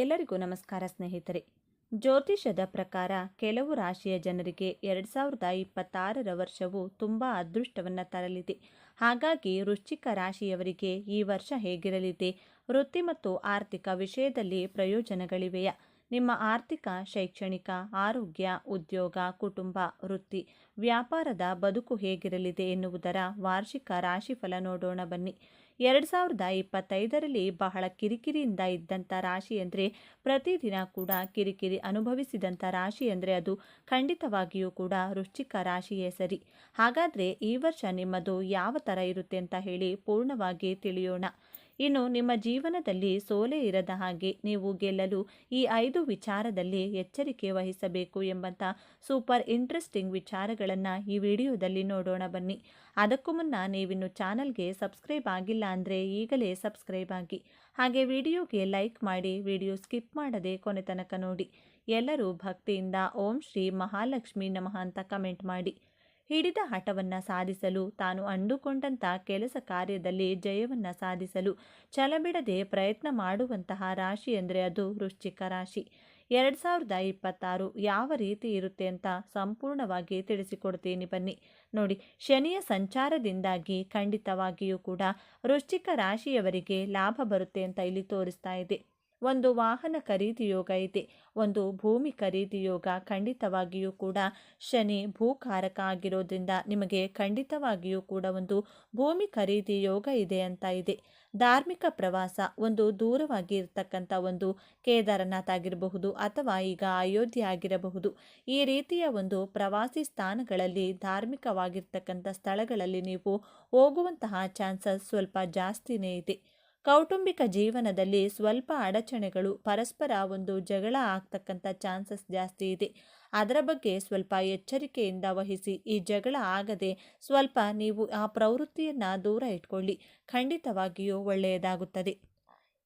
ಎಲ್ಲರಿಗೂ ನಮಸ್ಕಾರ ಸ್ನೇಹಿತರೆ. ಜ್ಯೋತಿಷದ ಪ್ರಕಾರ ಕೆಲವು ರಾಶಿಯ ಜನರಿಗೆ ಎರಡು ಸಾವಿರದ ಇಪ್ಪತ್ತಾರರ ವರ್ಷವು ತುಂಬ ಅದೃಷ್ಟವನ್ನು ತರಲಿದೆ. ಹಾಗಾಗಿ ವೃಶ್ಚಿಕ ರಾಶಿಯವರಿಗೆ ಈ ವರ್ಷ ಹೇಗಿರಲಿದೆ? ವೃತ್ತಿ ಮತ್ತು ಆರ್ಥಿಕ ವಿಷಯದಲ್ಲಿ ಪ್ರಯೋಜನಗಳಿವೆಯಾ? ನಿಮ್ಮ ಆರ್ಥಿಕ, ಶೈಕ್ಷಣಿಕ, ಆರೋಗ್ಯ, ಉದ್ಯೋಗ, ಕುಟುಂಬ, ವೃತ್ತಿ, ವ್ಯಾಪಾರದ ಬದುಕು ಹೇಗಿರಲಿದೆ ಎನ್ನುವುದರ ವಾರ್ಷಿಕ ರಾಶಿಫಲ ನೋಡೋಣ ಬನ್ನಿ. ಎರಡು ಸಾವಿರದ ಇಪ್ಪತ್ತೈದರಲ್ಲಿ ಬಹಳ ಕಿರಿಕಿರಿಯಿಂದ ಇದ್ದಂಥ ರಾಶಿ ಅಂದರೆ ಪ್ರತಿದಿನ ಕೂಡ ಕಿರಿಕಿರಿ ಅನುಭವಿಸಿದಂಥ ರಾಶಿ ಅಂದರೆ ಅದು ಖಂಡಿತವಾಗಿಯೂ ಕೂಡ ವೃಶ್ಚಿಕ ರಾಶಿಯೇ ಸರಿ. ಹಾಗಾದರೆ ಈ ವರ್ಷ ನಿಮ್ಮದು ಯಾವ ಥರ ಇರುತ್ತೆ ಅಂತ ಹೇಳಿ ಪೂರ್ಣವಾಗಿ ತಿಳಿಯೋಣ. ಇನ್ನು ನಿಮ್ಮ ಜೀವನದಲ್ಲಿ ಸೋಲೆ ಇರದ ಹಾಗೆ ನೀವು ಗೆಲ್ಲಲು ಈ ಐದು ವಿಚಾರದಲ್ಲಿ ಎಚ್ಚರಿಕೆ ವಹಿಸಬೇಕು ಎಂಬಂಥ ಸೂಪರ್ ಇಂಟ್ರೆಸ್ಟಿಂಗ್ ವಿಚಾರಗಳನ್ನು ಈ ವಿಡಿಯೋದಲ್ಲಿ ನೋಡೋಣ ಬನ್ನಿ. ಅದಕ್ಕೂ ಮುನ್ನ ನೀವಿನ್ನು ಚಾನಲ್ಗೆ ಸಬ್ಸ್ಕ್ರೈಬ್ ಆಗಿಲ್ಲ ಅಂದರೆ ಈಗಲೇ ಸಬ್ಸ್ಕ್ರೈಬ್ ಆಗಿ. ಹಾಗೆ ವಿಡಿಯೋಗೆ ಲೈಕ್ ಮಾಡಿ, ವಿಡಿಯೋ ಸ್ಕಿಪ್ ಮಾಡದೆ ಕೊನೆ ತನಕ ನೋಡಿ. ಎಲ್ಲರೂ ಭಕ್ತಿಯಿಂದ ಓಂ ಶ್ರೀ ಮಹಾಲಕ್ಷ್ಮಿ ನಮಃ ಅಂತ ಕಮೆಂಟ್ ಮಾಡಿ. ಹಿಡಿದ ಹಠವನ್ನು ಸಾಧಿಸಲು ತಾನು ಅಂದುಕೊಂಡಂತ ಕೆಲಸ ಕಾರ್ಯದಲ್ಲಿ ಜಯವನ್ನು ಸಾಧಿಸಲು ಛಲಬಿಡದೆ ಪ್ರಯತ್ನ ಮಾಡುವಂತಹ ರಾಶಿ ಅಂದರೆ ಅದು ವೃಶ್ಚಿಕ ರಾಶಿ. ಎರಡು ಸಾವಿರದ ಇಪ್ಪತ್ತಾರು ಯಾವ ರೀತಿ ಇರುತ್ತೆ ಅಂತ ಸಂಪೂರ್ಣವಾಗಿ ತಿಳಿಸಿಕೊಡ್ತೀನಿ ಬನ್ನಿ. ನೋಡಿ, ಶನಿಯ ಸಂಚಾರದಿಂದಾಗಿ ಖಂಡಿತವಾಗಿಯೂ ಕೂಡ ವೃಶ್ಚಿಕ ರಾಶಿಯವರಿಗೆ ಲಾಭ ಬರುತ್ತೆ ಅಂತ ಇಲ್ಲಿ ತೋರಿಸ್ತಾ ಇದೆ. ಒಂದು ವಾಹನ ಖರೀದಿ ಯೋಗ ಇದೆ. ಒಂದು ಭೂಮಿ ಖರೀದಿ ಯೋಗ ಖಂಡಿತವಾಗಿಯೂ ಕೂಡ ಶನಿ ಭೂಕಾರಕ ಆಗಿರೋದ್ರಿಂದ ನಿಮಗೆ ಖಂಡಿತವಾಗಿಯೂ ಕೂಡ ಒಂದು ಭೂಮಿ ಖರೀದಿ ಯೋಗ ಇದೆ ಅಂತ ಇದೆ. ಧಾರ್ಮಿಕ ಪ್ರವಾಸ ಒಂದು ದೂರವಾಗಿ ಇರತಕ್ಕಂಥ ಒಂದು ಕೇದಾರನಾಥ್ ಆಗಿರಬಹುದು ಅಥವಾ ಈಗ ಅಯೋಧ್ಯೆ ಆಗಿರಬಹುದು. ಈ ರೀತಿಯ ಒಂದು ಪ್ರವಾಸಿ ಸ್ಥಾನಗಳಲ್ಲಿ ಧಾರ್ಮಿಕವಾಗಿರ್ತಕ್ಕಂಥ ಸ್ಥಳಗಳಲ್ಲಿ ನೀವು ಹೋಗುವಂತಹ ಚಾನ್ಸಸ್ ಸ್ವಲ್ಪ ಜಾಸ್ತಿನೇ ಇದೆ. ಕೌಟುಂಬಿಕ ಜೀವನದಲ್ಲಿ ಸ್ವಲ್ಪ ಅಡಚಣೆಗಳು ಪರಸ್ಪರ ಒಂದು ಜಗಳ ಆಗ್ತಕ್ಕಂಥ ಚಾನ್ಸಸ್ ಜಾಸ್ತಿ ಇದೆ. ಅದರ ಬಗ್ಗೆ ಸ್ವಲ್ಪ ಎಚ್ಚರಿಕೆಯಿಂದ ವಹಿಸಿ ಈ ಜಗಳ ಆಗದೆ ಸ್ವಲ್ಪ ನೀವು ಆ ಪ್ರವೃತ್ತಿಯನ್ನು ದೂರ ಇಟ್ಕೊಳ್ಳಿ. ಖಂಡಿತವಾಗಿಯೂ ಒಳ್ಳೆಯದಾಗುತ್ತದೆ.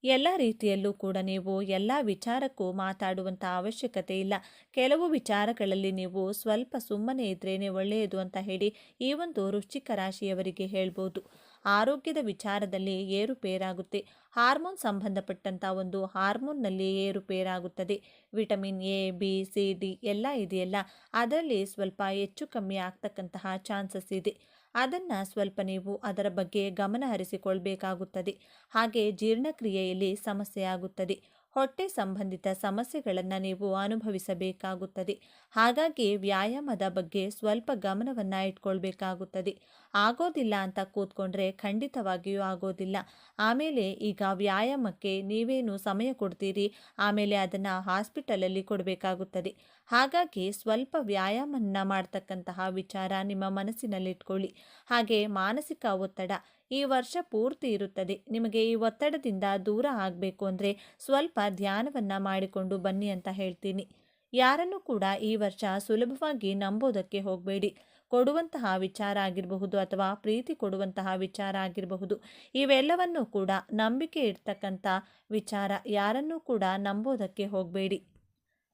ಎಲ್ಲ ರೀತಿಯಲ್ಲೂ ಕೂಡ ನೀವು ಎಲ್ಲ ವಿಚಾರಕ್ಕೂ ಮಾತಾಡುವಂಥ ಅವಶ್ಯಕತೆ ಇಲ್ಲ. ಕೆಲವು ವಿಚಾರಗಳಲ್ಲಿ ನೀವು ಸ್ವಲ್ಪ ಸುಮ್ಮನೆ ಇದ್ರೇ ಒಳ್ಳೆಯದು ಅಂತ ಹೇಳಿ ಈ ಒಂದು ವೃಶ್ಚಿಕ ರಾಶಿಯವರಿಗೆ ಹೇಳ್ಬೋದು. ಆರೋಗ್ಯದ ವಿಚಾರದಲ್ಲಿ ಏರುಪೇರಾಗುತ್ತೆ. ಹಾರ್ಮೋನ್ ಸಂಬಂಧಪಟ್ಟಂಥ ಒಂದು ಹಾರ್ಮೋನ್ನಲ್ಲಿ ಏರುಪೇರಾಗುತ್ತದೆ. Vitamin A, B, C, D ಎಲ್ಲ ಇದೆಯಲ್ಲ. ಅದರಲ್ಲಿ ಸ್ವಲ್ಪ ಹೆಚ್ಚು ಕಮ್ಮಿ ಆಗ್ತಕ್ಕಂತಹ ಚಾನ್ಸಸ್ ಇದೆ. ಅದನ್ನು ಸ್ವಲ್ಪ ನೀವು ಅದರ ಬಗ್ಗೆ ಗಮನ ಹರಿಸಿಕೊಳ್ಬೇಕಾಗುತ್ತದೆ ಹಾಗೆ ಜೀರ್ಣಕ್ರಿಯೆಯಲ್ಲಿ ಸಮಸ್ಯೆ ಆಗುತ್ತದೆ. ಹೊಟ್ಟೆ ಸಂಬಂಧಿತ ಸಮಸ್ಯೆಗಳನ್ನು ನೀವು ಅನುಭವಿಸಬೇಕಾಗುತ್ತದೆ. ಹಾಗಾಗಿ ವ್ಯಾಯಾಮದ ಬಗ್ಗೆ ಸ್ವಲ್ಪ ಗಮನವನ್ನು ಇಟ್ಕೊಳ್ಬೇಕಾಗುತ್ತದೆ. ಆಗೋದಿಲ್ಲ ಅಂತ ಕೂತ್ಕೊಂಡ್ರೆ ಖಂಡಿತವಾಗಿಯೂ ಆಗೋದಿಲ್ಲ. ಆಮೇಲೆ ಈಗ ವ್ಯಾಯಾಮಕ್ಕೆ ನೀವೇನು ಸಮಯ ಕೊಡ್ತೀರಿ? ಆಮೇಲೆ ಅದನ್ನು ಹಾಸ್ಪಿಟಲಲ್ಲಿ ಕೊಡಬೇಕಾಗುತ್ತದೆ. ಹಾಗಾಗಿ ಸ್ವಲ್ಪ ವ್ಯಾಯಾಮನ ಮಾಡ್ತಕ್ಕಂತಹ ವಿಚಾರ ನಿಮ್ಮ ಮನಸ್ಸಿನಲ್ಲಿಟ್ಕೊಳ್ಳಿ. ಹಾಗೆ ಮಾನಸಿಕ ಒತ್ತಡ ಈ ವರ್ಷ ಪೂರ್ತಿ ಇರುತ್ತದೆ. ನಿಮಗೆ ಈ ಒತ್ತಡದಿಂದ ದೂರ ಆಗಬೇಕು ಅಂದರೆ ಸ್ವಲ್ಪ ಧ್ಯಾನವನ್ನು ಮಾಡಿಕೊಂಡು ಬನ್ನಿ ಅಂತ ಹೇಳ್ತೀನಿ. ಯಾರನ್ನು ಕೂಡ ಈ ವರ್ಷ ಸುಲಭವಾಗಿ ನಂಬೋದಕ್ಕೆ ಹೋಗಬೇಡಿ. ಕೊಡುವಂತಹ ವಿಚಾರ ಆಗಿರಬಹುದು ಅಥವಾ ಪ್ರೀತಿ ಕೊಡುವಂತಹ ವಿಚಾರ ಆಗಿರಬಹುದು. ಇವೆಲ್ಲವನ್ನೂ ಕೂಡ ನಂಬಿಕೆ ಇರ್ತಕ್ಕಂಥ ವಿಚಾರ. ಯಾರನ್ನೂ ಕೂಡ ನಂಬೋದಕ್ಕೆ ಹೋಗಬೇಡಿ.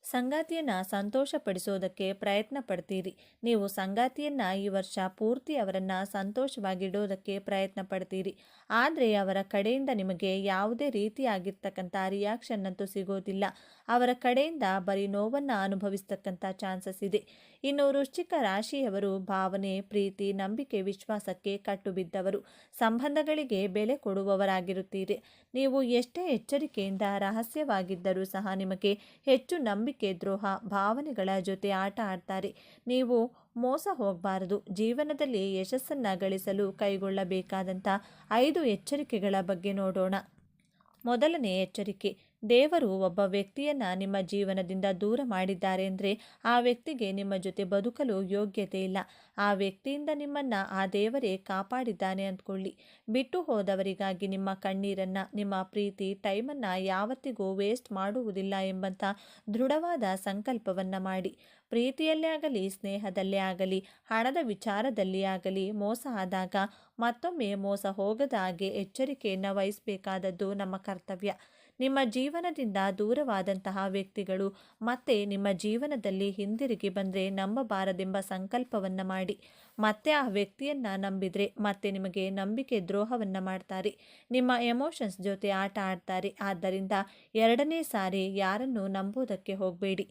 ಸಂಗಾತಿಯನ್ನು ಸಂತೋಷಪಡಿಸೋದಕ್ಕೆ ಪ್ರಯತ್ನ ಪಡ್ತೀರಿ ನೀವು ಸಂಗಾತಿಯನ್ನು ಈ ವರ್ಷ ಪೂರ್ತಿ ಅವರನ್ನು ಸಂತೋಷವಾಗಿಡೋದಕ್ಕೆ ಪ್ರಯತ್ನ ಪಡ್ತೀರಿ ಆದರೆ ಅವರ ಕಡೆಯಿಂದ ನಿಮಗೆ ಯಾವುದೇ ರೀತಿಯಾಗಿರ್ತಕ್ಕಂಥ ರಿಯಾಕ್ಷನ್ ಅಂತೂ ಸಿಗೋದಿಲ್ಲ. ಅವರ ಕಡೆಯಿಂದ ಬರೀ ನೋವನ್ನು ಅನುಭವಿಸ್ತಕ್ಕಂಥ ಚಾನ್ಸಸ್ ಇದೆ. ಇನ್ನು ವೃಶ್ಚಿಕ ರಾಶಿಯವರು ಭಾವನೆ, ಪ್ರೀತಿ, ನಂಬಿಕೆ, ವಿಶ್ವಾಸಕ್ಕೆ ಕಟ್ಟು ಬಿದ್ದವರು ಸಂಬಂಧಗಳಿಗೆ ಬೆಲೆ ಕೊಡುವವರಾಗಿರುತ್ತೀರಿ. ನೀವು ಎಷ್ಟೇ ಎಚ್ಚರಿಕೆಯಿಂದ ರಹಸ್ಯವಾಗಿದ್ದರೂ ಸಹ ನಿಮಗೆ ಹೆಚ್ಚು ನಂಬಿಕೆ, ದ್ರೋಹ, ಭಾವನೆಗಳ ಜೊತೆ ಆಟ ಆಡ್ತಾರೆ. ನೀವು ಮೋಸ ಹೋಗಬಾರದು. ಜೀವನದಲ್ಲಿ ಯಶಸ್ಸನ್ನು ಗಳಿಸಲು ಕೈಗೊಳ್ಳಬೇಕಾದಂಥ ಐದು ಎಚ್ಚರಿಕೆಗಳ ಬಗ್ಗೆ ನೋಡೋಣ. ಮೊದಲನೇ ಎಚ್ಚರಿಕೆ ದೇವರು ಒಬ್ಬ ವ್ಯಕ್ತಿಯನ್ನು ನಿಮ್ಮ ಜೀವನದಿಂದ ದೂರ ಮಾಡಿದ್ದಾರೆ ಅಂದರೆ ಆ ವ್ಯಕ್ತಿಗೆ ನಿಮ್ಮ ಜೊತೆ ಬದುಕಲು ಯೋಗ್ಯತೆ ಇಲ್ಲ. ಆ ವ್ಯಕ್ತಿಯಿಂದ ನಿಮ್ಮನ್ನು ಆ ದೇವರೇ ಕಾಪಾಡಿದ್ದಾನೆ ಅಂದ್ಕೊಳ್ಳಿ. ಬಿಟ್ಟು ಹೋದವರಿಗಾಗಿ ನಿಮ್ಮ ಕಣ್ಣೀರನ್ನು, ನಿಮ್ಮ ಪ್ರೀತಿ, ಟೈಮನ್ನು ಯಾವತ್ತಿಗೂ ವೇಸ್ಟ್ ಮಾಡುವುದಿಲ್ಲ ಎಂಬಂಥ ದೃಢವಾದ ಸಂಕಲ್ಪವನ್ನು ಮಾಡಿ. ಪ್ರೀತಿಯಲ್ಲೇ ಆಗಲಿ, ಸ್ನೇಹದಲ್ಲೇ ಆಗಲಿ, ಹಣದ ವಿಚಾರದಲ್ಲಿ ಆಗಲಿ ಮೋಸ ಆದಾಗ ಮತ್ತೊಮ್ಮೆ ಮೋಸ ಹೋಗದ ಹಾಗೆ ಎಚ್ಚರಿಕೆಯನ್ನು ವಹಿಸಬೇಕಾದದ್ದು ನಮ್ಮ ಕರ್ತವ್ಯ. ನಿಮ್ಮ ಜೀವನದಿಂದ ದೂರವಾದಂತಹ ವ್ಯಕ್ತಿಗಳು ಮತ್ತೆ ನಿಮ್ಮ ಜೀವನದಲ್ಲಿ ಹಿಂದಿರುಗಿ ಬಂದರೆ ನಂಬಬಾರದೆಂಬ ಸಂಕಲ್ಪವನ್ನು ಮಾಡಿ. ಮತ್ತೆ ಆ ವ್ಯಕ್ತಿಯನ್ನು ನಂಬಿದರೆ ಮತ್ತೆ ನಿಮಗೆ ನಂಬಿಕೆ ದ್ರೋಹವನ್ನು ಮಾಡ್ತಾರೆ. ನಿಮ್ಮ ಎಮೋಷನ್ಸ್ ಜೊತೆ ಆಟ ಆಡ್ತಾರೆ. ಆದ್ದರಿಂದ ಎರಡನೇ ಸಾರಿ ಯಾರನ್ನು ನಂಬುವುದಕ್ಕೆ ಹೋಗಬೇಡಿ.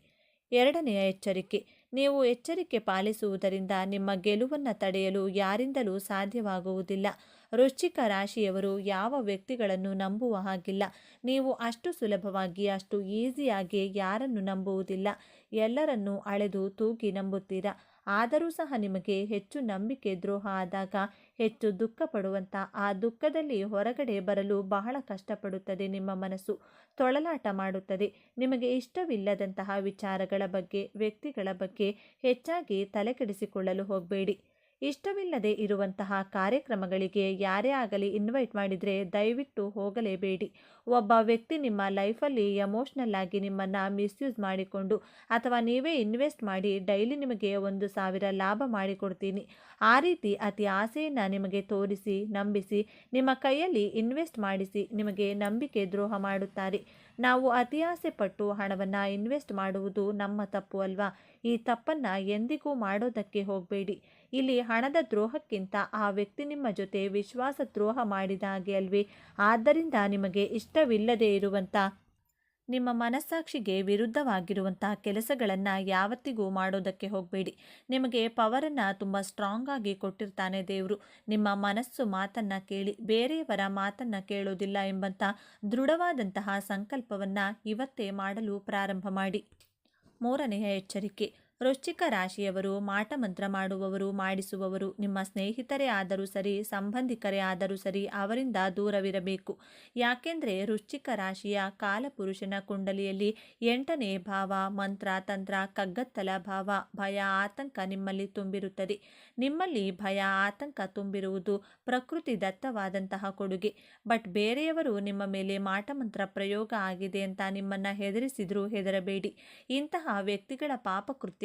ಎರಡನೆಯ ಎಚ್ಚರಿಕೆ, ನೀವು ಎಚ್ಚರಿಕೆ ಪಾಲಿಸುವುದರಿಂದ ನಿಮ್ಮ ಗೆಲುವನ್ನು ತಡೆಯಲು ಯಾರಿಂದಲೂ ಸಾಧ್ಯವಾಗುವುದಿಲ್ಲ. ವೃಶ್ಚಿಕ ರಾಶಿಯವರು ಯಾವ ವ್ಯಕ್ತಿಗಳನ್ನು ನಂಬುವ ಹಾಗಿಲ್ಲ. ನೀವು ಅಷ್ಟು ಸುಲಭವಾಗಿ, ಅಷ್ಟು ಈಸಿಯಾಗಿ ಯಾರನ್ನು ನಂಬುವುದಿಲ್ಲ. ಎಲ್ಲರನ್ನೂ ಅಳೆದು ತೂಗಿ ನಂಬುತ್ತೀರಾ? ಆದರೂ ಸಹ ನಿಮಗೆ ಹೆಚ್ಚು ನಂಬಿಕೆ ದ್ರೋಹ ಆದಾಗ ಹೆಚ್ಚು ದುಃಖ ಪಡುವಂಥ ಆ ದುಃಖದಲ್ಲಿ ಹೊರಗಡೆ ಬರಲು ಬಹಳ ಕಷ್ಟಪಡುತ್ತದೆ ನಿಮ್ಮ ಮನಸ್ಸು. ತೊಳಲಾಟ ಮಾಡುತ್ತದೆ. ನಿಮಗೆ ಇಷ್ಟವಿಲ್ಲದಂತಹ ವಿಚಾರಗಳ ಬಗ್ಗೆ, ವ್ಯಕ್ತಿಗಳ ಬಗ್ಗೆ ಹೆಚ್ಚಾಗಿ ತಲೆಕೆಡಿಸಿಕೊಳ್ಳಲು ಹೋಗಬೇಡಿ. ಇಷ್ಟವಿಲ್ಲದೆ ಇರುವಂತಹ ಕಾರ್ಯಕ್ರಮಗಳಿಗೆ ಯಾರೇ ಆಗಲಿ ಇನ್ವೈಟ್ ಮಾಡಿದರೆ ದಯವಿಟ್ಟು ಹೋಗಲೇಬೇಡಿ. ಒಬ್ಬ ವ್ಯಕ್ತಿ ನಿಮ್ಮ ಲೈಫಲ್ಲಿ ಎಮೋಷ್ನಲ್ ಆಗಿ ನಿಮ್ಮನ್ನು ಮಿಸ್ಯೂಸ್ ಮಾಡಿಕೊಂಡು ಅಥವಾ ನೀವೇ ಇನ್ವೆಸ್ಟ್ ಮಾಡಿ ಡೈಲಿ ನಿಮಗೆ ಒಂದು ಸಾವಿರ ಲಾಭ ಮಾಡಿಕೊಡ್ತೀನಿ. ಆ ರೀತಿ ಅತಿ ಆಸೆಯನ್ನು ನಿಮಗೆ ತೋರಿಸಿ, ನಂಬಿಸಿ, ನಿಮ್ಮ ಕೈಯಲ್ಲಿ ಇನ್ವೆಸ್ಟ್ ಮಾಡಿಸಿ ನಿಮಗೆ ನಂಬಿಕೆ ದ್ರೋಹ ಮಾಡುತ್ತಾರೆ. ನಾವು ಅತಿ ಆಸೆ ಪಟ್ಟು ಹಣವನ್ನು ಇನ್ವೆಸ್ಟ್ ಮಾಡುವುದು ನಮ್ಮ ತಪ್ಪು ಅಲ್ವಾ? ಈ ತಪ್ಪನ್ನು ಎಂದಿಗೂ ಮಾಡೋದಕ್ಕೆ ಹೋಗಬೇಡಿ. ಇಲ್ಲಿ ಹಣದ ದ್ರೋಹಕ್ಕಿಂತ ಆ ವ್ಯಕ್ತಿ ನಿಮ್ಮ ಜೊತೆ ವಿಶ್ವಾಸ ದ್ರೋಹ ಮಾಡಿದ ಹಾಗೆ ಅಲ್ವೇ? ಆದ್ದರಿಂದ ನಿಮಗೆ ಇಷ್ಟವಿಲ್ಲದೆ ಇರುವಂಥ ನಿಮ್ಮ ಮನಸ್ಸಾಕ್ಷಿಗೆ ವಿರುದ್ಧವಾಗಿರುವಂತಹ ಕೆಲಸಗಳನ್ನು ಯಾವತ್ತಿಗೂ ಮಾಡೋದಕ್ಕೆ ಹೋಗಬೇಡಿ. ನಿಮಗೆ ಪವರನ್ನು ತುಂಬ ಸ್ಟ್ರಾಂಗ್ ಆಗಿ ಕೊಟ್ಟಿರ್ತಾನೆ ದೇವರು. ನಿಮ್ಮ ಮನಸ್ಸು ಮಾತನ್ನು ಕೇಳಿ, ಬೇರೆಯವರ ಮಾತನ್ನು ಕೇಳೋದಿಲ್ಲ ಎಂಬಂಥ ದೃಢವಾದಂತಹ ಸಂಕಲ್ಪವನ್ನು ಇವತ್ತೇ ಮಾಡಲು ಪ್ರಾರಂಭ ಮಾಡಿ. ಮೂರನೆಯ ಎಚ್ಚರಿಕೆ ವೃಶ್ಚಿಕ ರಾಶಿಯವರು ಮಾಟಮಂತ್ರ ಮಾಡುವವರು, ಮಾಡಿಸುವವರು, ನಿಮ್ಮ ಸ್ನೇಹಿತರೇ ಆದರೂ ಸರಿ, ಸಂಬಂಧಿಕರೇ ಆದರೂ ಸರಿ ಅವರಿಂದ ದೂರವಿರಬೇಕು. ಯಾಕೆಂದರೆ ವೃಶ್ಚಿಕ ರಾಶಿಯ ಕಾಲಪುರುಷನ ಕುಂಡಲಿಯಲ್ಲಿ ಎಂಟನೇ ಭಾವ, ಮಂತ್ರ, ತಂತ್ರ, ಕಗ್ಗತ್ತಲ ಭಾವ, ಭಯ, ಆತಂಕ ನಿಮ್ಮಲ್ಲಿ ತುಂಬಿರುತ್ತದೆ. ನಿಮ್ಮಲ್ಲಿ ಭಯ, ಆತಂಕ ತುಂಬಿರುವುದು ಪ್ರಕೃತಿ ದತ್ತವಾದಂತಹ ಕೊಡುಗೆ. ಬಟ್ ಬೇರೆಯವರು ನಿಮ್ಮ ಮೇಲೆ ಮಾಟಮಂತ್ರ ಪ್ರಯೋಗ ಆಗಿದೆ ಅಂತ ನಿಮ್ಮನ್ನು ಹೆದರಿಸಿದರೂ ಹೆದರಬೇಡಿ. ಇಂತಹ ವ್ಯಕ್ತಿಗಳ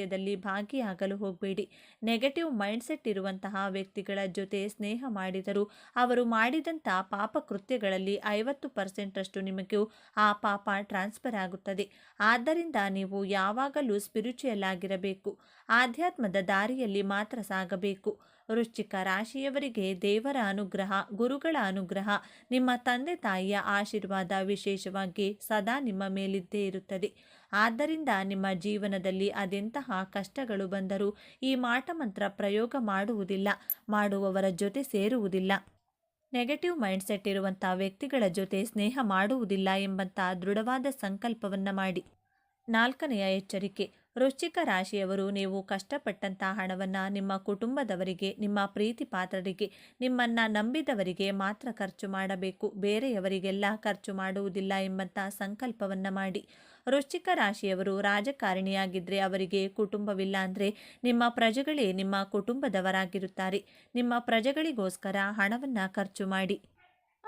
ಪಾಪಕೃತ್ಯದಲ್ಲಿ ಭಾಗಿಯಾಗಲು ಹೋಗಬೇಡಿ. ನೆಗೆಟಿವ್ ಮೈಂಡ್ಸೆಟ್ ಇರುವಂತಹ ವ್ಯಕ್ತಿಗಳ ಜೊತೆ ಸ್ನೇಹ ಮಾಡಿದರೂ ಅವರು ಮಾಡಿದಂಥ ಪಾಪಕೃತ್ಯಗಳಲ್ಲಿ ಐವತ್ತು ಪರ್ಸೆಂಟಷ್ಟು ನಿಮಗೂ ಆ ಪಾಪ ಟ್ರಾನ್ಸ್ಫರ್ ಆಗುತ್ತದೆ. ಆದ್ದರಿಂದ ನೀವು ಯಾವಾಗಲೂ ಸ್ಪಿರಿಚುಯಲ್ ಆಗಿರಬೇಕು. ಆಧ್ಯಾತ್ಮದ ದಾರಿಯಲ್ಲಿ ಮಾತ್ರ ಸಾಗಬೇಕು. ವೃಶ್ಚಿಕ ರಾಶಿಯವರಿಗೆ ದೇವರ ಅನುಗ್ರಹ, ಗುರುಗಳ ಅನುಗ್ರಹ, ನಿಮ್ಮ ತಂದೆ ತಾಯಿಯ ಆಶೀರ್ವಾದ ವಿಶೇಷವಾಗಿ ಸದಾ ನಿಮ್ಮ ಮೇಲಿದ್ದೇ ಇರುತ್ತದೆ. ಆದ್ದರಿಂದ ನಿಮ್ಮ ಜೀವನದಲ್ಲಿ ಅದೆಂತಹ ಕಷ್ಟಗಳು ಬಂದರೂ ಈ ಮಾಟಮಂತ್ರ ಪ್ರಯೋಗ ಮಾಡುವುದಿಲ್ಲ, ಮಾಡುವವರ ಜೊತೆ ಸೇರುವುದಿಲ್ಲ. ನೆಗೆಟಿವ್ ಮೈಂಡ್ಸೆಟ್ ಇರುವಂಥ ವ್ಯಕ್ತಿಗಳ ಜೊತೆ ಸ್ನೇಹ ಮಾಡುವುದಿಲ್ಲ ಎಂಬಂಥ ದೃಢವಾದ ಸಂಕಲ್ಪವನ್ನು ಮಾಡಿ. ನಾಲ್ಕನೆಯ ಎಚ್ಚರಿಕೆ ವೃಶ್ಚಿಕ ರಾಶಿಯವರು ನೀವು ಕಷ್ಟಪಟ್ಟಂಥ ಹಣವನ್ನು ನಿಮ್ಮ ಕುಟುಂಬದವರಿಗೆ, ನಿಮ್ಮ ಪ್ರೀತಿ ಪಾತ್ರರಿಗೆ, ನಿಮ್ಮನ್ನು ನಂಬಿದವರಿಗೆ ಮಾತ್ರ ಖರ್ಚು ಮಾಡಬೇಕು. ಬೇರೆಯವರಿಗೆಲ್ಲ ಖರ್ಚು ಮಾಡುವುದಿಲ್ಲ ಎಂಬಂಥ ಸಂಕಲ್ಪವನ್ನು ಮಾಡಿ. ವೃಶ್ಚಿಕ ರಾಶಿಯವರು ರಾಜಕಾರಣಿಯಾಗಿದ್ದರೆ ಅವರಿಗೆ ಕುಟುಂಬವಿಲ್ಲ ಅಂದರೆ ನಿಮ್ಮ ಪ್ರಜೆಗಳೇ ನಿಮ್ಮ ಕುಟುಂಬದವರಾಗಿರುತ್ತಾರೆ. ನಿಮ್ಮ ಪ್ರಜೆಗಳಿಗೋಸ್ಕರ ಹಣವನ್ನು ಖರ್ಚು ಮಾಡಿ.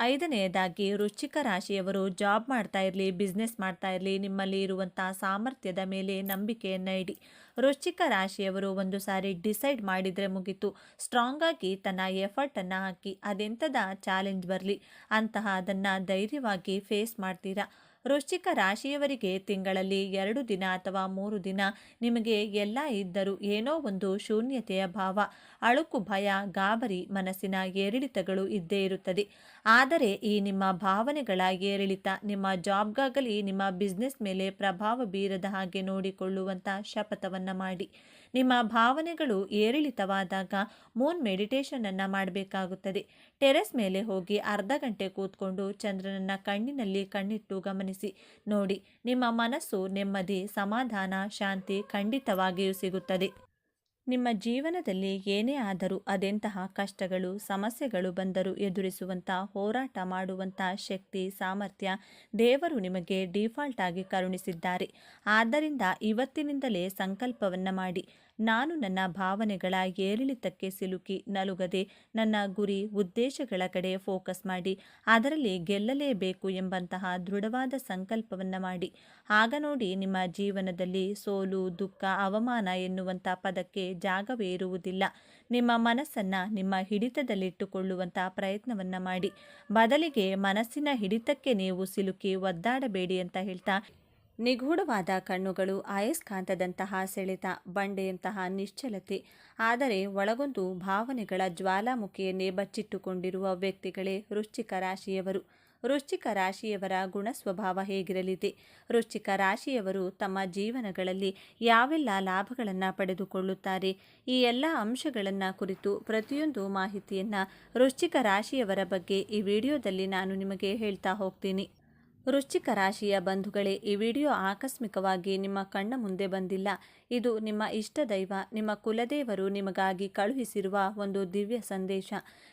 ಐದನೆಯದಾಗಿ ವೃಶ್ಚಿಕ ರಾಶಿಯವರು ಜಾಬ್ ಮಾಡ್ತಾ ಇರಲಿ, ಬಿಸ್ನೆಸ್ ಮಾಡ್ತಾ ಇರಲಿ, ನಿಮ್ಮಲ್ಲಿ ಇರುವಂಥ ಸಾಮರ್ಥ್ಯದ ಮೇಲೆ ನಂಬಿಕೆಯನ್ನು ಇಡಿ. ವೃಶ್ಚಿಕ ರಾಶಿಯವರು ಒಂದು ಸಾರಿ ಡಿಸೈಡ್ ಮಾಡಿದರೆ ಮುಗಿತು. ಸ್ಟ್ರಾಂಗ್ ಆಗಿ ತನ್ನ ಎಫರ್ಟನ್ನು ಹಾಕಿ ಅದೆಂಥದ ಚಾಲೆಂಜ್ ಬರಲಿ, ಅಂತಹ ಅದನ್ನು ಧೈರ್ಯವಾಗಿ ಫೇಸ್ ಮಾಡ್ತೀರಾ? ವೃಶ್ಚಿಕ ರಾಶಿಯವರಿಗೆ ತಿಂಗಳಲ್ಲಿ ಎರಡು ದಿನ ಅಥವಾ ಮೂರು ದಿನ ನಿಮಗೆ ಎಲ್ಲ ಇದ್ದರೂ ಏನೋ ಒಂದು ಶೂನ್ಯತೆಯ ಭಾವ, ಅಳುಕು ಭಯ, ಗಾಬರಿ, ಮನಸ್ಸಿನ ಏರಿಳಿತಗಳು ಇದ್ದೇ ಇರುತ್ತದೆ. ಆದರೆ ಈ ನಿಮ್ಮ ಭಾವನೆಗಳ ಏರಿಳಿತ ನಿಮ್ಮ ಜಾಬ್ಗಾಗಲಿ ನಿಮ್ಮ ಬಿಸ್ನೆಸ್ ಮೇಲೆ ಪ್ರಭಾವ ಬೀರದ ಹಾಗೆ ನೋಡಿಕೊಳ್ಳುವಂಥ ಶಪಥವನ್ನು ಮಾಡಿ. ನಿಮ್ಮ ಭಾವನೆಗಳು ಏರಿಳಿತವಾದಾಗ ಮೂನ್ ಮೆಡಿಟೇಷನನ್ನು ಮಾಡಬೇಕಾಗುತ್ತದೆ. ಟೆರೆಸ್ ಮೇಲೆ ಹೋಗಿ ಅರ್ಧ ಗಂಟೆ ಕೂತ್ಕೊಂಡು ಚಂದ್ರನನ್ನ ಕಣ್ಣಿನಲ್ಲಿ ಕಣ್ಣಿಟ್ಟು ಗಮನಿಸಿ. ನೋಡಿ, ನಿಮ್ಮ ಮನಸ್ಸು ನೆಮ್ಮದಿ, ಸಮಾಧಾನ, ಶಾಂತಿ ಖಂಡಿತವಾಗಿಯೂ ಸಿಗುತ್ತದೆ. ನಿಮ್ಮ ಜೀವನದಲ್ಲಿ ಏನೇ ಆದರೂ ಅದೆಂತಹ ಕಷ್ಟಗಳು, ಸಮಸ್ಯೆಗಳು ಬಂದರೂ ಎದುರಿಸುವಂಥ, ಹೋರಾಟ ಮಾಡುವಂಥ ಶಕ್ತಿ, ಸಾಮರ್ಥ್ಯ ದೇವರು ನಿಮಗೆ ಡಿಫಾಲ್ಟ್ ಆಗಿ ಕರುಣಿಸಿದ್ದಾರೆ. ಆದ್ದರಿಂದ ಇವತ್ತಿನಿಂದಲೇ ಸಂಕಲ್ಪವನ್ನು ಮಾಡಿ. ನಾನು ನನ್ನ ಭಾವನೆಗಳ ಏರಿಳಿತಕ್ಕೆ ಸಿಲುಕಿ ನಲುಗದೆ ನನ್ನ ಗುರಿ ಉದ್ದೇಶಗಳ ಕಡೆ ಫೋಕಸ್ ಮಾಡಿ ಅದರಲ್ಲಿ ಗೆಲ್ಲಲೇಬೇಕು ಎಂಬಂತಹ ದೃಢವಾದ ಸಂಕಲ್ಪವನ್ನು ಮಾಡಿ. ಆಗ ನೋಡಿ ನಿಮ್ಮ ಜೀವನದಲ್ಲಿ ಸೋಲು, ದುಃಖ, ಅವಮಾನ ಎನ್ನುವಂಥ ಪದಕ್ಕೆ ಜಾಗವೇ ಇರುವುದಿಲ್ಲ. ನಿಮ್ಮ ಮನಸ್ಸನ್ನು ನಿಮ್ಮ ಹಿಡಿತದಲ್ಲಿಟ್ಟುಕೊಳ್ಳುವಂಥ ಪ್ರಯತ್ನವನ್ನು ಮಾಡಿ. ಬದಲಿಗೆ ಮನಸ್ಸಿನ ಹಿಡಿತಕ್ಕೆ ನೀವು ಸಿಲುಕಿ ಒದ್ದಾಡಬೇಡಿ ಅಂತ ಹೇಳ್ತಾ ನಿಗೂಢವಾದ ಕಣ್ಣುಗಳು ಅಯಸ್ಕಾಂತದಂತಹ ಸೆಳೆತ, ಬಂಡೆಯಂತಹ ನಿಶ್ಚಲತೆ, ಆದರೆ ಒಳಗೊಂದು ಭಾವನೆಗಳ ಜ್ವಾಲಾಮುಖಿಯನ್ನೇ ಬಚ್ಚಿಟ್ಟುಕೊಂಡಿರುವ ವ್ಯಕ್ತಿಗಳೇ ವೃಶ್ಚಿಕ ರಾಶಿಯವರು. ವೃಶ್ಚಿಕ ರಾಶಿಯವರ ಗುಣ ಸ್ವಭಾವ ಹೇಗಿರಲಿದೆ? ವೃಶ್ಚಿಕ ರಾಶಿಯವರು ತಮ್ಮ ಜೀವನಗಳಲ್ಲಿ ಯಾವೆಲ್ಲ ಲಾಭಗಳನ್ನು ಪಡೆದುಕೊಳ್ಳುತ್ತಾರೆ? ಈ ಎಲ್ಲ ಅಂಶಗಳನ್ನು ಕುರಿತು ಪ್ರತಿಯೊಂದು ಮಾಹಿತಿಯನ್ನು ವೃಶ್ಚಿಕ ರಾಶಿಯವರ ಬಗ್ಗೆ ಈ ವಿಡಿಯೋದಲ್ಲಿ ನಾನು ನಿಮಗೆ ಹೇಳ್ತಾ ಹೋಗ್ತೀನಿ. ವೃಶ್ಚಿಕ ರಾಶಿಯ ಬಂಧುಗಳೇ, ಈ ವಿಡಿಯೋ ಆಕಸ್ಮಿಕವಾಗಿ ನಿಮ್ಮ ಕಣ್ಣ ಮುಂದೆ ಬಂದಿಲ್ಲ. ಇದು ನಿಮ್ಮ ಇಷ್ಟ ದೈವ ನಿಮ್ಮ ಕುಲದೇವರು ನಿಮಗಾಗಿ ಕಳುಹಿಸಿರುವ ಒಂದು ದಿವ್ಯ ಸಂದೇಶ.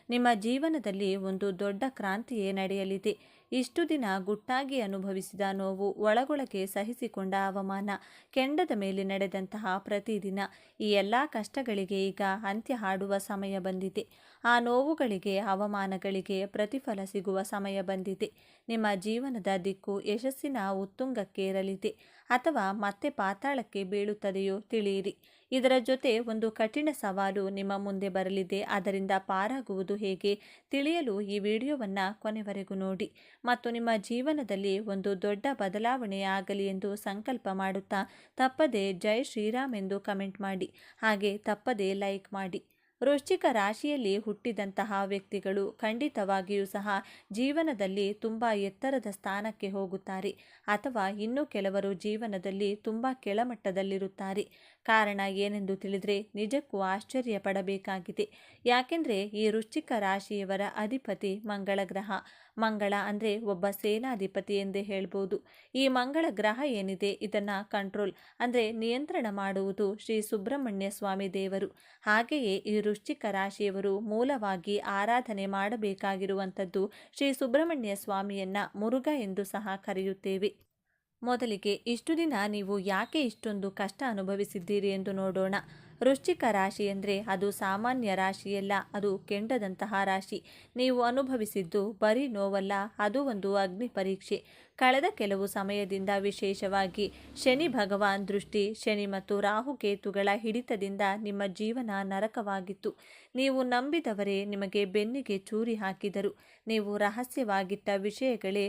ನಿಮ್ಮ ಜೀವನದಲ್ಲಿ ಒಂದು ದೊಡ್ಡ ಕ್ರಾಂತಿಯೇ ನಡೆಯಲಿದೆ. ಇಷ್ಟು ದಿನ ಗುಟ್ಟಾಗಿ ಅನುಭವಿಸಿದ ನೋವು ಒಳಗೊಳಗೆ ಸಹಿಸಿಕೊಂಡ ಅವಮಾನ. ಕೆಂಡದ ಮೇಲೆ ನಡೆದಂತಹ ಪ್ರತಿದಿನ ಈ ಎಲ್ಲ ಕಷ್ಟಗಳಿಗೆ ಈಗ ಅಂತ್ಯ ಹಾಡುವ ಸಮಯ ಬಂದಿದೆ. ಆ ನೋವುಗಳಿಗೆ, ಅವಮಾನಗಳಿಗೆ ಪ್ರತಿಫಲ ಸಿಗುವ ಸಮಯ ಬಂದಿದೆ. ನಿಮ್ಮ ಜೀವನದ ದಿಕ್ಕು ಯಶಸ್ಸಿನ ಉತ್ತುಂಗಕ್ಕೇರಲಿದೆ. ಅಥವಾ ಮತ್ತೆ ಪಾತಾಳಕ್ಕೆ ಬೀಳುತ್ತದೆಯೋ ತಿಳಿಯಿರಿ. ಇದರ ಜೊತೆ ಒಂದು ಕಠಿಣ ಸವಾಲು ನಿಮ್ಮ ಮುಂದೆ ಬರಲಿದೆ. ಅದರಿಂದ ಪಾರಾಗುವುದು ಹೇಗೆ ತಿಳಿಯಲು ಈ ವಿಡಿಯೋವನ್ನು ಕೊನೆವರೆಗೂ ನೋಡಿ. ಮತ್ತು ನಿಮ್ಮ ಜೀವನದಲ್ಲಿ ಒಂದು ದೊಡ್ಡ ಬದಲಾವಣೆ ಆಗಲಿ ಎಂದು ಸಂಕಲ್ಪ ಮಾಡುತ್ತಾ ತಪ್ಪದೆ ಜೈ ಶ್ರೀರಾಮ್ ಎಂದು ಕಮೆಂಟ್ ಮಾಡಿ. ಹಾಗೆ ತಪ್ಪದೆ ಲೈಕ್ ಮಾಡಿ. ವೃಶ್ಚಿಕ ರಾಶಿಯಲ್ಲಿ ಹುಟ್ಟಿದಂತಹ ವ್ಯಕ್ತಿಗಳು ಖಂಡಿತವಾಗಿಯೂ ಸಹ ಜೀವನದಲ್ಲಿ ತುಂಬ ಎತ್ತರದ ಸ್ಥಾನಕ್ಕೆ ಹೋಗುತ್ತಾರೆ ಅಥವಾ ಇನ್ನು ಕೆಲವರು ಜೀವನದಲ್ಲಿ ತುಂಬ ಕೆಳಮಟ್ಟದಲ್ಲಿರುತ್ತಾರೆ. ಕಾರಣ ಏನೆಂದು ತಿಳಿದರೆ ನಿಜಕ್ಕೂ ಆಶ್ಚರ್ಯ ಪಡಬೇಕಾಗಿದೆ. ಯಾಕೆಂದರೆ ಈ ವೃಶ್ಚಿಕ ರಾಶಿಯವರ ಅಧಿಪತಿ ಮಂಗಳ ಗ್ರಹ. ಮಂಗಳ ಅಂದರೆ ಒಬ್ಬ ಸೇನಾಧಿಪತಿ ಎಂದೇ ಹೇಳ್ಬೋದು. ಈ ಮಂಗಳ ಗ್ರಹ ಏನಿದೆ? ಇದನ್ನು ಕಂಟ್ರೋಲ್ ಅಂದರೆ ನಿಯಂತ್ರಣ ಮಾಡುವುದು ಶ್ರೀ ಸುಬ್ರಹ್ಮಣ್ಯ ಸ್ವಾಮಿ ದೇವರು. ಹಾಗೆಯೇ ಈ ವೃಶ್ಚಿಕ ರಾಶಿಯವರು ಮೂಲವಾಗಿ ಆರಾಧನೆ ಮಾಡಬೇಕಾಗಿರುವಂಥದ್ದು ಶ್ರೀ ಸುಬ್ರಹ್ಮಣ್ಯ ಸ್ವಾಮಿಯನ್ನ ಮುರುಘ ಎಂದು ಸಹ ಕರೆಯುತ್ತೇವೆ. ಮೊದಲಿಗೆ ಇಷ್ಟು ದಿನ ನೀವು ಯಾಕೆ ಇಷ್ಟೊಂದು ಕಷ್ಟ ಅನುಭವಿಸಿದ್ದೀರಿ ಎಂದು ನೋಡೋಣ. ವೃಶ್ಚಿಕ ರಾಶಿ ಎಂದರೆ ಅದು ಸಾಮಾನ್ಯ ರಾಶಿಯಲ್ಲ ಅದು ಕೆಂಡದಂತಹ ರಾಶಿ. ನೀವು ಅನುಭವಿಸಿದ್ದು ಬರೀ ನೋವಲ್ಲ, ಅದು ಒಂದು ಅಗ್ನಿ ಪರೀಕ್ಷೆ. ಕಳೆದ ಕೆಲವು ಸಮಯದಿಂದ ವಿಶೇಷವಾಗಿ ಶನಿ ಭಗವಾನ್ ದೃಷ್ಟಿ, ಶನಿ ಮತ್ತು ರಾಹುಕೇತುಗಳ ಹಿಡಿತದಿಂದ ನಿಮ್ಮ ಜೀವನ ನರಕವಾಗಿತ್ತು. ನೀವು ನಂಬಿದವರೇ ನಿಮಗೆ ಬೆನ್ನಿಗೆ ಚೂರಿ ಹಾಕಿದರು. ನೀವು ರಹಸ್ಯವಾಗಿಟ್ಟ ವಿಷಯಗಳೇ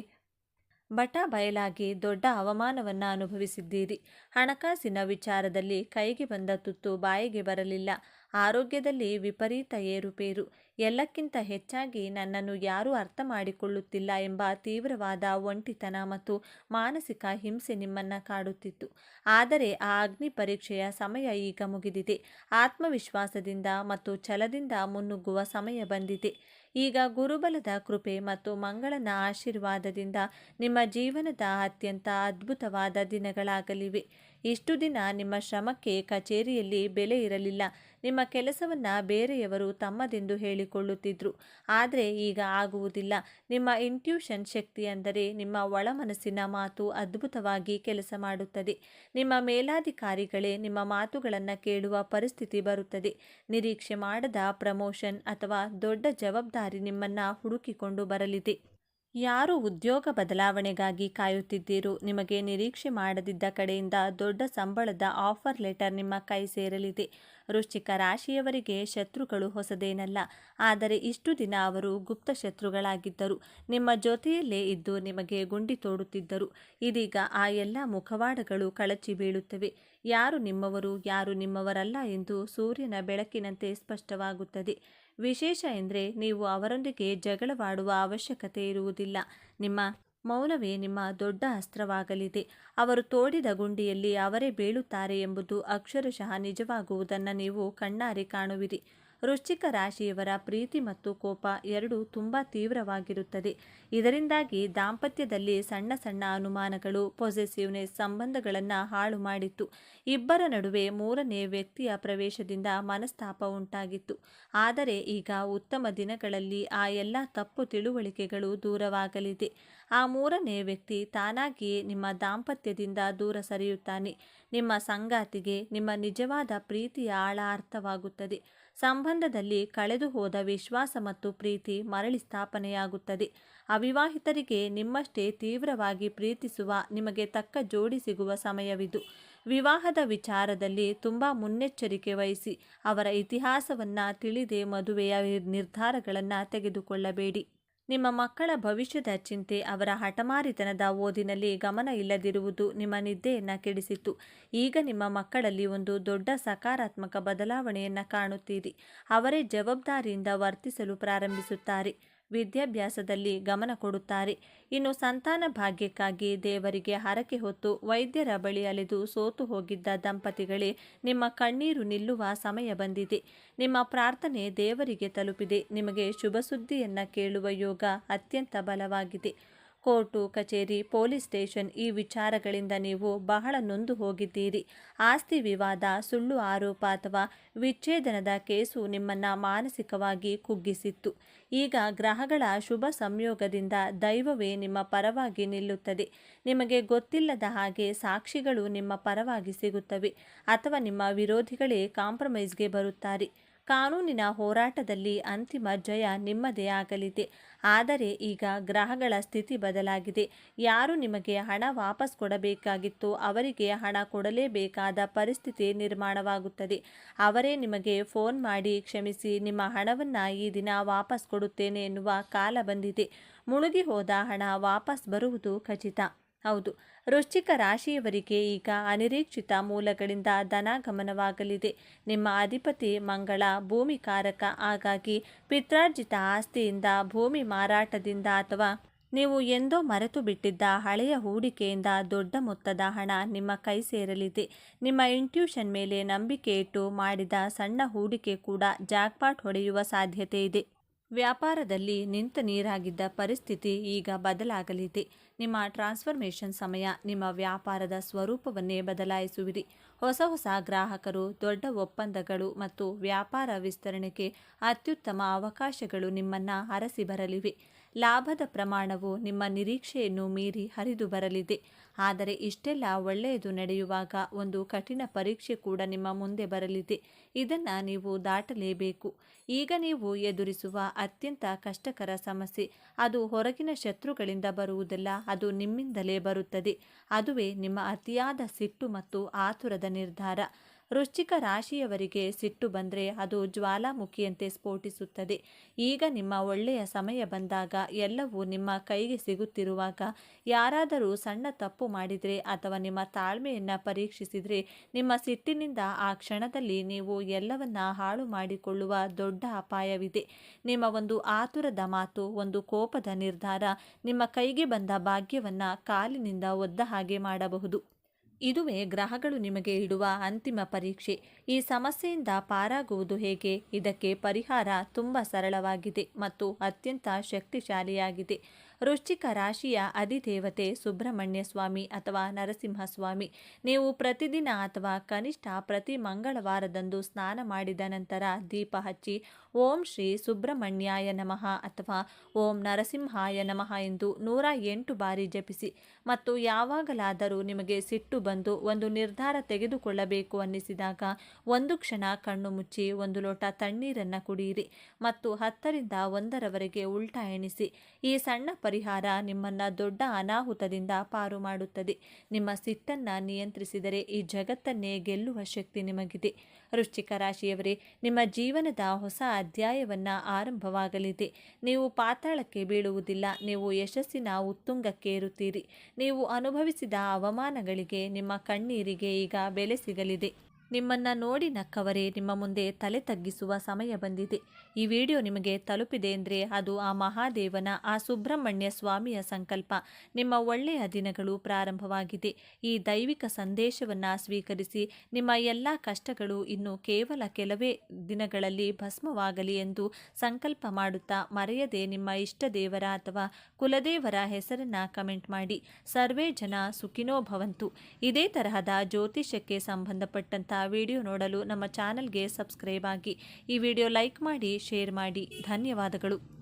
ಬಟ ಬಯಲಾಗಿ ದೊಡ್ಡ ಅವಮಾನವನ್ನು ಅನುಭವಿಸಿದ್ದೀರಿ. ಹಣಕಾಸಿನ ವಿಚಾರದಲ್ಲಿ ಕೈಗೆ ಬಂದ ತುತ್ತು ಬಾಯಿಗೆ ಬರಲಿಲ್ಲ. ಆರೋಗ್ಯದಲ್ಲಿ ವಿಪರೀತ ಏರುಪೇರು. ಎಲ್ಲಕ್ಕಿಂತ ಹೆಚ್ಚಾಗಿ ನನ್ನನ್ನು ಯಾರೂ ಅರ್ಥ ಮಾಡಿಕೊಳ್ಳುತ್ತಿಲ್ಲ ಎಂಬ ತೀವ್ರವಾದ ಒಂಟಿತನ ಮತ್ತು ಮಾನಸಿಕ ಹಿಂಸೆ ನಿಮ್ಮನ್ನು ಕಾಡುತ್ತಿತ್ತು. ಆದರೆ ಆ ಅಗ್ನಿ ಪರೀಕ್ಷೆಯ ಸಮಯ ಈಗ ಮುಗಿದಿದೆ. ಆತ್ಮವಿಶ್ವಾಸದಿಂದ ಮತ್ತು ಛಲದಿಂದ ಮುನ್ನುಗ್ಗುವ ಸಮಯ ಬಂದಿದೆ. ಈಗ ಗುರುಬಲದ ಕೃಪೆ ಮತ್ತು ಮಂಗಳನ ಆಶೀರ್ವಾದದಿಂದ ನಿಮ್ಮ ಜೀವನದ ಅತ್ಯಂತ ಅದ್ಭುತವಾದ ದಿನಗಳಾಗಲಿವೆ. ಇಷ್ಟು ದಿನ ನಿಮ್ಮ ಶ್ರಮಕ್ಕೆ ಕಚೇರಿಯಲ್ಲಿ ಬೆಲೆ ಇರಲಿಲ್ಲ. ನಿಮ್ಮ ಕೆಲಸವನ್ನು ಬೇರೆಯವರು ತಮ್ಮದೆಂದು ಹೇಳಿಕೊಳ್ಳುತ್ತಿದ್ದರು ಆದರೆ ಈಗ ಆಗುವುದಿಲ್ಲ. ನಿಮ್ಮ ಇಂಟ್ಯೂಷನ್ ಶಕ್ತಿ ಅಂದರೆ ನಿಮ್ಮ ಒಳಮನಸ್ಸಿನ ಮಾತು ಅದ್ಭುತವಾಗಿ ಕೆಲಸ ಮಾಡುತ್ತದೆ. ನಿಮ್ಮ ಮೇಲಾಧಿಕಾರಿಗಳೇ ನಿಮ್ಮ ಮಾತುಗಳನ್ನು ಕೇಳುವ ಪರಿಸ್ಥಿತಿ ಬರುತ್ತದೆ. ನಿರೀಕ್ಷೆ ಮಾಡದ ಪ್ರಮೋಷನ್ ಅಥವಾ ದೊಡ್ಡ ಜವಾಬ್ದಾರಿ ನಿಮ್ಮನ್ನು ಹುಡುಕಿಕೊಂಡು ಬರಲಿದೆ. ಯಾರು ಉದ್ಯೋಗ ಬದಲಾವಣೆಗಾಗಿ ಕಾಯುತ್ತಿದ್ದೀರೋ? ನಿಮಗೆ ನಿರೀಕ್ಷೆ ಮಾಡದಿದ್ದ ಕಡೆಯಿಂದ ದೊಡ್ಡ ಸಂಬಳದ ಆಫರ್ ಲೆಟರ್ ನಿಮ್ಮ ಕೈ ಸೇರಲಿದೆ. ವೃಶ್ಚಿಕ ರಾಶಿಯವರಿಗೆ ಶತ್ರುಗಳು ಹೊಸದೇನಲ್ಲ. ಆದರೆ ಇಷ್ಟು ದಿನ ಅವರು ಗುಪ್ತ ಶತ್ರುಗಳಾಗಿದ್ದರು. ನಿಮ್ಮ ಜೊತೆಯಲ್ಲೇ ಇದ್ದು ನಿಮಗೆ ಗುಂಡಿ ತೋಡುತ್ತಿದ್ದರು. ಇದೀಗ ಆ ಎಲ್ಲ ಮುಖವಾಡಗಳು ಕಳಚಿ ಬೀಳುತ್ತವೆ. ಯಾರು ನಿಮ್ಮವರು, ಯಾರು ನಿಮ್ಮವರಲ್ಲ ಎಂದು ಸೂರ್ಯನ ಬೆಳಕಿನಂತೆ ಸ್ಪಷ್ಟವಾಗುತ್ತದೆ. ವಿಶೇಷ ಎಂದರೆ ನೀವು ಅವರೊಂದಿಗೆ ಜಗಳವಾಡುವ ಅವಶ್ಯಕತೆ ಇರುವುದಿಲ್ಲ. ನಿಮ್ಮ ಮೌನವೇ ನಿಮ್ಮ ದೊಡ್ಡ ಅಸ್ತ್ರವಾಗಲಿದೆ. ಅವರು ತೋಡಿದ ಗುಂಡಿಯಲ್ಲಿ ಅವರೇ ಬೀಳುತ್ತಾರೆ ಎಂಬುದು ಅಕ್ಷರಶಃ ನಿಜವಾಗುವುದನ್ನು ನೀವು ಕಣ್ಣಾರೆ ಕಾಣುವಿರಿ. ವೃಶ್ಚಿಕ ರಾಶಿಯವರ ಪ್ರೀತಿ ಮತ್ತು ಕೋಪ ಎರಡೂ ತುಂಬ ತೀವ್ರವಾಗಿರುತ್ತದೆ. ಇದರಿಂದಾಗಿ ದಾಂಪತ್ಯದಲ್ಲಿ ಸಣ್ಣ ಸಣ್ಣ ಅನುಮಾನಗಳು ಪೊಸೆಸಿವ್ನೆಸ್ ಸಂಬಂಧಗಳನ್ನು ಹಾಳು ಮಾಡಿತ್ತು. ಇಬ್ಬರ ನಡುವೆ ಮೂರನೇ ವ್ಯಕ್ತಿಯ ಪ್ರವೇಶದಿಂದ ಮನಸ್ತಾಪ ಉಂಟಾಗಿತ್ತು. ಆದರೆ ಈಗ ಉತ್ತಮ ದಿನಗಳಲ್ಲಿ ಆ ಎಲ್ಲ ತಪ್ಪು ತಿಳುವಳಿಕೆಗಳು ದೂರವಾಗಲಿದೆ. ಆ ಮೂರನೇ ವ್ಯಕ್ತಿ ತಾನಾಗಿಯೇ ನಿಮ್ಮ ದಾಂಪತ್ಯದಿಂದ ದೂರ ಸರಿಯುತ್ತಾನೆ. ನಿಮ್ಮ ಸಂಗಾತಿಗೆ ನಿಮ್ಮ ನಿಜವಾದ ಪ್ರೀತಿಯ ಆಳ ಅರ್ಥವಾಗುತ್ತದೆ ಸಂಬಂಧದಲ್ಲಿ ಕಳೆದು ಹೋದ ವಿಶ್ವಾಸ ಮತ್ತು ಪ್ರೀತಿ ಮರಳಿ ಸ್ಥಾಪನೆಯಾಗುತ್ತದೆ. ಅವಿವಾಹಿತರಿಗೆ ನಿಮ್ಮಷ್ಟೇ ತೀವ್ರವಾಗಿ ಪ್ರೀತಿಸುವ ನಿಮಗೆ ತಕ್ಕ ಜೋಡಿ ಸಿಗುವ ಸಮಯವಿದು. ವಿವಾಹದ ವಿಚಾರದಲ್ಲಿ ತುಂಬ ಮುನ್ನೆಚ್ಚರಿಕೆ ವಹಿಸಿ ಅವರ ಇತಿಹಾಸವನ್ನು ತಿಳಿದೇ ಮದುವೆಯ ನಿರ್ಧಾರಗಳನ್ನು ತೆಗೆದುಕೊಳ್ಳಬೇಡಿ. ನಿಮ್ಮ ಮಕ್ಕಳ ಭವಿಷ್ಯದ ಚಿಂತೆ, ಅವರ ಹಠಮಾರಿತನದ ಓದಿನಲ್ಲಿ ಗಮನ ಇಲ್ಲದಿರುವುದು ನಿಮ್ಮ ನಿದ್ದೆಯನ್ನು ಕೆಡಿಸಿತ್ತು ಈಗ ನಿಮ್ಮ ಮಕ್ಕಳಲ್ಲಿ ಒಂದು ದೊಡ್ಡ ಸಕಾರಾತ್ಮಕ ಬದಲಾವಣೆಯನ್ನು ಕಾಣುತ್ತೀರಿ. ಅವರೇ ಜವಾಬ್ದಾರಿಯಿಂದ ವರ್ತಿಸಲು ಪ್ರಾರಂಭಿಸುತ್ತಾರೆ. ವಿದ್ಯಾಭ್ಯಾಸದಲ್ಲಿ ಗಮನ ಕೊಡುತ್ತಾರೆ. ಇನ್ನು ಸಂತಾನ ಭಾಗ್ಯಕ್ಕಾಗಿ ದೇವರಿಗೆ ಹರಕೆ ಹೊತ್ತು ವೈದ್ಯರ ಬಳಿ ಅಲೆದು ಸೋತು ಹೋಗಿದ್ದ ದಂಪತಿಗಳೇ, ನಿಮ್ಮ ಕಣ್ಣೀರು ನಿಲ್ಲುವ ಸಮಯ ಬಂದಿದೆ. ನಿಮ್ಮ ಪ್ರಾರ್ಥನೆ ದೇವರಿಗೆ ತಲುಪಿದೆ. ನಿಮಗೆ ಶುಭ ಸುದ್ದಿಯನ್ನು ಕೇಳುವ ಯೋಗ ಅತ್ಯಂತ ಬಲವಾಗಿದೆ. ಕೋರ್ಟು, ಕಚೇರಿ, ಪೊಲೀಸ್ ಸ್ಟೇಷನ್ ಈ ವಿಚಾರಗಳಿಂದ ನೀವು ಬಹಳ ನೊಂದು ಹೋಗಿದ್ದೀರಿ. ಆಸ್ತಿ ವಿವಾದ, ಸುಳ್ಳು ಆರೋಪ ಅಥವಾ ವಿಚ್ಛೇದನದ ಕೇಸು ನಿಮ್ಮನ್ನು ಮಾನಸಿಕವಾಗಿ ಕುಗ್ಗಿಸಿತ್ತು. ಈಗ ಗ್ರಹಗಳ ಶುಭ ಸಂಯೋಗದಿಂದ ದೈವವೇ ನಿಮ್ಮ ಪರವಾಗಿ ನಿಲ್ಲುತ್ತದೆ. ನಿಮಗೆ ಗೊತ್ತಿಲ್ಲದ ಹಾಗೆ ಸಾಕ್ಷಿಗಳು ನಿಮ್ಮ ಪರವಾಗಿ ಸಿಗುತ್ತವೆ ಅಥವಾ ನಿಮ್ಮ ವಿರೋಧಿಗಳೇ ಕಾಂಪ್ರಮೈಸ್ಗೆ ಬರುತ್ತಾರೆ. ಕಾನೂನಿನ ಹೋರಾಟದಲ್ಲಿ ಅಂತಿಮ ಜಯ ನಿಮ್ಮದೇ ಆಗಲಿದೆ. ಆದರೆ ಈಗ ಗ್ರಹಗಳ ಸ್ಥಿತಿ ಬದಲಾಗಿದೆ. ಯಾರು ನಿಮಗೆ ಹಣ ವಾಪಸ್ ಕೊಡಬೇಕಾಗಿತ್ತು ಅವರಿಗೆ ಹಣ ಕೊಡಲೇಬೇಕಾದ ಪರಿಸ್ಥಿತಿ ನಿರ್ಮಾಣವಾಗುತ್ತದೆ. ಅವರೇ ನಿಮಗೆ ಫೋನ್ ಮಾಡಿ ಕ್ಷಮಿಸಿ, ನಿಮ್ಮ ಹಣವನ್ನು ಈ ದಿನ ವಾಪಸ್ ಕೊಡುತ್ತೇನೆ ಎನ್ನುವ ಕಾಲ ಬಂದಿದೆ. ಮುಳುಗಿ ಹೋದ ಹಣ ವಾಪಸ್ ಬರುವುದು ಖಚಿತ. ಹೌದು. ವೃಶ್ಚಿಕ ರಾಶಿಯವರಿಗೆ ಈಗ ಅನಿರೀಕ್ಷಿತ ಮೂಲಗಳಿಂದ ಧನಾಗಮನವಾಗಲಿದೆ. ನಿಮ್ಮ ಅಧಿಪತಿ ಮಂಗಳ, ಭೂಮಿ ಕಾರಕ, ಹಾಗಾಗಿ ಪಿತ್ರಾರ್ಜಿತ ಆಸ್ತಿಯಿಂದ, ಭೂಮಿ ಮಾರಾಟದಿಂದ ಅಥವಾ ನೀವು ಎಂದೋ ಮರೆತು ಬಿಟ್ಟಿದ್ದ ಹಳೆಯ ಹೂಡಿಕೆಯಿಂದ ದೊಡ್ಡ ಮೊತ್ತದ ಹಣ ನಿಮ್ಮ ಕೈ ಸೇರಲಿದೆ. ನಿಮ್ಮ ಇಂಟ್ಯೂಷನ್ ಮೇಲೆ ನಂಬಿಕೆ ಇಟ್ಟು ಮಾಡಿದ ಸಣ್ಣ ಹೂಡಿಕೆ ಕೂಡ ಜಾಕ್ಪಾಟ್ ಹೊಡೆಯುವ ಸಾಧ್ಯತೆ ಇದೆ. ವ್ಯಾಪಾರದಲ್ಲಿ ನಿಂತ ನೀರಾಗಿದ್ದ ಪರಿಸ್ಥಿತಿ ಈಗ ಬದಲಾಗಲಿದೆ. ನಿಮ್ಮ ಟ್ರಾನ್ಸ್ಫರ್ಮೇಷನ್ ಸಮಯ ನಿಮ್ಮ ವ್ಯಾಪಾರದ ಸ್ವರೂಪವನ್ನೇ ಬದಲಾಯಿಸುವಿರಿ. ಹೊಸ ಹೊಸ ಗ್ರಾಹಕರು, ದೊಡ್ಡ ಒಪ್ಪಂದಗಳು ಮತ್ತು ವ್ಯಾಪಾರ ವಿಸ್ತರಣೆಗೆ ಅತ್ಯುತ್ತಮ ಅವಕಾಶಗಳು ನಿಮ್ಮನ್ನು ಅರಸಿ ಬರಲಿವೆ. ಲಾಭದ ಪ್ರಮಾಣವು ನಿಮ್ಮ ನಿರೀಕ್ಷೆಯನ್ನು ಮೀರಿ ಹರಿದು ಬರಲಿದೆ. ಆದರೆ ಇಷ್ಟೆಲ್ಲ ಒಳ್ಳೆಯದು ನಡೆಯುವಾಗ ಒಂದು ಕಠಿಣ ಪರೀಕ್ಷೆ ಕೂಡ ನಿಮ್ಮ ಮುಂದೆ ಬರಲಿದೆ. ಇದನ್ನು ನೀವು ದಾಟಲೇಬೇಕು. ಈಗ ನೀವು ಎದುರಿಸುವ ಅತ್ಯಂತ ಕಷ್ಟಕರ ಸಮಸ್ಯೆ. ಅದು ಹೊರಗಿನ ಶತ್ರುಗಳಿಂದ ಬರುವುದಲ್ಲ, ಅದು ನಿಮ್ಮಿಂದಲೇ ಬರುತ್ತದೆ. ಅದುವೇ ನಿಮ್ಮ ಅತಿಯಾದ ಸಿಟ್ಟು ಮತ್ತು ಆತುರದ ನಿರ್ಧಾರ. ವೃಶ್ಚಿಕ ರಾಶಿಯವರಿಗೆ ಸಿಟ್ಟು ಬಂದರೆ ಅದು ಜ್ವಾಲಾಮುಖಿಯಂತೆ ಸ್ಫೋಟಿಸುತ್ತದೆ. ಈಗ ನಿಮ್ಮ ಒಳ್ಳೆಯ ಸಮಯ ಬಂದಾಗ ಎಲ್ಲವೂ ನಿಮ್ಮ ಕೈಗೆ ಸಿಗುತ್ತಿರುವಾಗ ಯಾರಾದರೂ ಸಣ್ಣ ತಪ್ಪು ಮಾಡಿದರೆ ಅಥವಾ ನಿಮ್ಮ ತಾಳ್ಮೆಯನ್ನು ಪರೀಕ್ಷಿಸಿದರೆ ನಿಮ್ಮ ಸಿಟ್ಟಿನಿಂದ ಆ ಕ್ಷಣದಲ್ಲಿ ನೀವು ಎಲ್ಲವನ್ನ ಹಾಳು ಮಾಡಿಕೊಳ್ಳುವ ದೊಡ್ಡ ಅಪಾಯವಿದೆ. ನಿಮ್ಮ ಒಂದು ಆತುರದ ಮಾತು, ಒಂದು ಕೋಪದ ನಿರ್ಧಾರ ನಿಮ್ಮ ಕೈಗೆ ಬಂದ ಭಾಗ್ಯವನ್ನು ಕಾಲಿನಿಂದ ಒದ್ದ ಹಾಗೆ ಮಾಡಬಹುದು. ಇದುವೇ ಗ್ರಹಗಳು ನಿಮಗೆ ಇಡುವ ಅಂತಿಮ ಪರೀಕ್ಷೆ. ಈ ಸಮಸ್ಯೆಯಿಂದ ಪಾರಾಗುವುದು ಹೇಗೆ? ಇದಕ್ಕೆ ಪರಿಹಾರ ತುಂಬ ಸರಳವಾಗಿದೆ ಮತ್ತು ಅತ್ಯಂತ ಶಕ್ತಿಶಾಲಿಯಾಗಿದೆ. ವೃಶ್ಚಿಕ ರಾಶಿಯ ಅಧಿದೇವತೆ ಸುಬ್ರಹ್ಮಣ್ಯ ಸ್ವಾಮಿ ಅಥವಾ ನರಸಿಂಹಸ್ವಾಮಿ, ನೀವು ಪ್ರತಿದಿನ ಅಥವಾ ಕನಿಷ್ಠ ಪ್ರತಿ ಮಂಗಳವಾರದಂದು ಸ್ನಾನ ಮಾಡಿದ ನಂತರ ದೀಪ ಹಚ್ಚಿ ಓಂ ಶ್ರೀ ಸುಬ್ರಹ್ಮಣ್ಯಾಯ ನಮಃ ಅಥವಾ ಓಂ ನರಸಿಂಹಾಯ ನಮಃ ಎಂದು ನೂರ ಎಂಟು ಬಾರಿ ಜಪಿಸಿ ಮತ್ತು ಯಾವಾಗಲಾದರೂ ನಿಮಗೆ ಸಿಟ್ಟು ಬಂದು ಒಂದು ನಿರ್ಧಾರ ತೆಗೆದುಕೊಳ್ಳಬೇಕು ಅನ್ನಿಸಿದಾಗ ಒಂದು ಕ್ಷಣ ಕಣ್ಣು ಮುಚ್ಚಿ ಒಂದು ಲೋಟ ತಣ್ಣೀರನ್ನು ಕುಡಿಯಿರಿ ಮತ್ತು ಹತ್ತರಿಂದ ಒಂದರವರೆಗೆ ಉಲ್ಟಾ ಎಣಿಸಿ ಈ ಸಣ್ಣ ಪರಿಹಾರ ನಿಮ್ಮನ್ನು ದೊಡ್ಡ ಅನಾಹುತದಿಂದ ಪಾರು ಮಾಡುತ್ತದೆ. ನಿಮ್ಮ ಸಿಟ್ಟನ್ನು ನಿಯಂತ್ರಿಸಿದರೆ ಈ ಜಗತ್ತನ್ನೇ ಗೆಲ್ಲುವ ಶಕ್ತಿ ನಿಮಗಿದೆ. ವೃಶ್ಚಿಕ ರಾಶಿಯವರೇ, ನಿಮ್ಮ ಜೀವನದ ಹೊಸ ಅಧ್ಯಾಯವನ್ನು ಆರಂಭವಾಗಲಿದೆ. ನೀವು ಪಾತಾಳಕ್ಕೆ ಬೀಳುವುದಿಲ್ಲ. ನೀವು ಯಶಸ್ಸಿನ ಉತ್ತುಂಗಕ್ಕೇರುತ್ತೀರಿ ನೀವು ಅನುಭವಿಸಿದ ಅವಮಾನಗಳಿಗೆ ನಿಮ್ಮ ಕಣ್ಣೀರಿಗೆ ಈಗ ಬೆಲೆ ಸಿಗಲಿದೆ. ನಿಮ್ಮನ್ನು ನೋಡಿ ನಕ್ಕವರೇ, ನಿಮ್ಮ ಮುಂದೆ ತಲೆ ತಗ್ಗಿಸುವ ಸಮಯ ಬಂದಿದೆ. ಈ ವಿಡಿಯೋ ನಿಮಗೆ ತಲುಪಿದೆ ಅಂದರೆ ಅದು ಆ ಮಹಾದೇವನ, ಆ ಸುಬ್ರಹ್ಮಣ್ಯ ಸ್ವಾಮಿಯ ಸಂಕಲ್ಪ. ನಿಮ್ಮ ಒಳ್ಳೆಯ ದಿನಗಳು ಪ್ರಾರಂಭವಾಗಿದೆ. ಈ ದೈವಿಕ ಸಂದೇಶವನ್ನು ಸ್ವೀಕರಿಸಿ ನಿಮ್ಮ ಎಲ್ಲ ಕಷ್ಟಗಳು ಇನ್ನು ಕೇವಲ ಕೆಲವೇ ದಿನಗಳಲ್ಲಿ ಭಸ್ಮವಾಗಲಿ ಎಂದು ಸಂಕಲ್ಪ ಮಾಡುತ್ತಾ ಮರೆಯದೆ ನಿಮ್ಮ ಇಷ್ಟ ದೇವರ ಅಥವಾ ಕುಲದೇವರ ಹೆಸರನ್ನು ಕಮೆಂಟ್ ಮಾಡಿ. ಸರ್ವೇ ಜನ ಸುಖಿನೋ ಭವಂತು. ಇದೇ ತರಹದ ಜ್ಯೋತಿಷ್ಯಕ್ಕೆ ಸಂಬಂಧಪಟ್ಟಂಥ ವಿಡಿಯೋ ನೋಡಲು ನಮ್ಮ ಚಾನಲ್ಗೆ ಸಬ್ಸ್ಕ್ರೈಬ್ ಆಗಿ ಈ ವಿಡಿಯೋ ಲೈಕ್ ಮಾಡಿ ಶೇರ್ ಮಾಡಿ. ಧನ್ಯವಾದಗಳು.